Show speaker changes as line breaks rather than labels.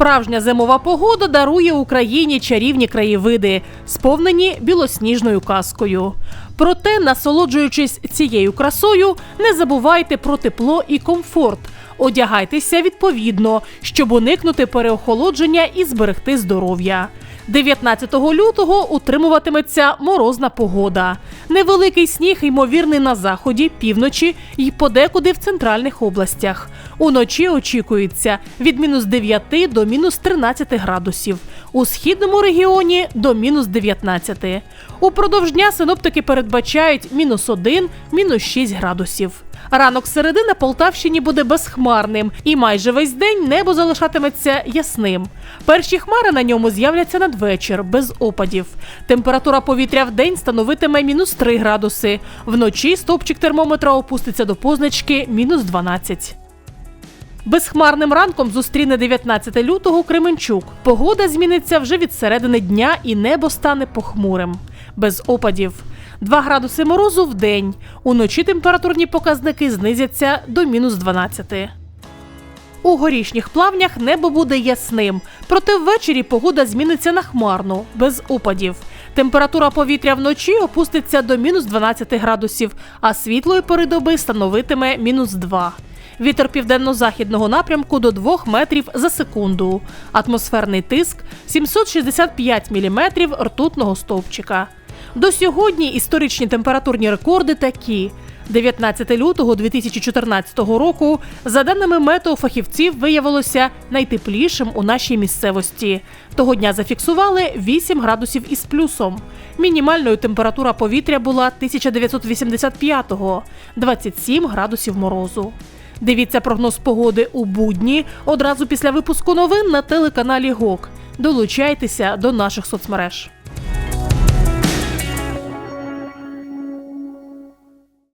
Справжня зимова погода дарує Україні чарівні краєвиди, сповнені білосніжною казкою. Проте, насолоджуючись цією красою, не забувайте про тепло і комфорт. Одягайтеся відповідно, щоб уникнути переохолодження і зберегти здоров'я. 19 лютого утримуватиметься морозна погода. Невеликий сніг ймовірний на заході, півночі і подекуди в центральних областях. Уночі очікується від мінус 9 до мінус 13 градусів. У східному регіоні до мінус 19. Упродовж дня синоптики передбачають мінус 1, мінус 6 градусів. Ранок середи на Полтавщині буде безхмарним, і майже весь день небо залишатиметься ясним. Перші хмари на ньому з'являться надвечір, без опадів. Температура повітря в день становитиме мінус 3 градуси. Вночі стовпчик термометра опуститься до позначки мінус 12. Безхмарним ранком зустріне 19 лютого Кременчук. Погода зміниться вже від середини дня і небо стане похмурим. Без опадів. 2 градуси морозу в день. Уночі температурні показники знизяться до мінус 12. У горішніх плавнях небо буде ясним, проте ввечері погода зміниться на хмарну, без опадів. Температура повітря вночі опуститься до мінус 12 градусів, а світлої пори доби становитиме мінус 2. Вітер південно-західного напрямку до 2 метрів за секунду. Атмосферний тиск 765 міліметрів ртутного стовпчика. До сьогодні історичні температурні рекорди такі. 19 лютого 2014 року, за даними метеофахівців, виявилося найтеплішим у нашій місцевості. Того дня зафіксували 8 градусів із плюсом. Мінімальною температура повітря була 1985-го – 27 градусів морозу. Дивіться прогноз погоди у будні одразу після випуску новин на телеканалі ГОК. Долучайтеся до наших соцмереж.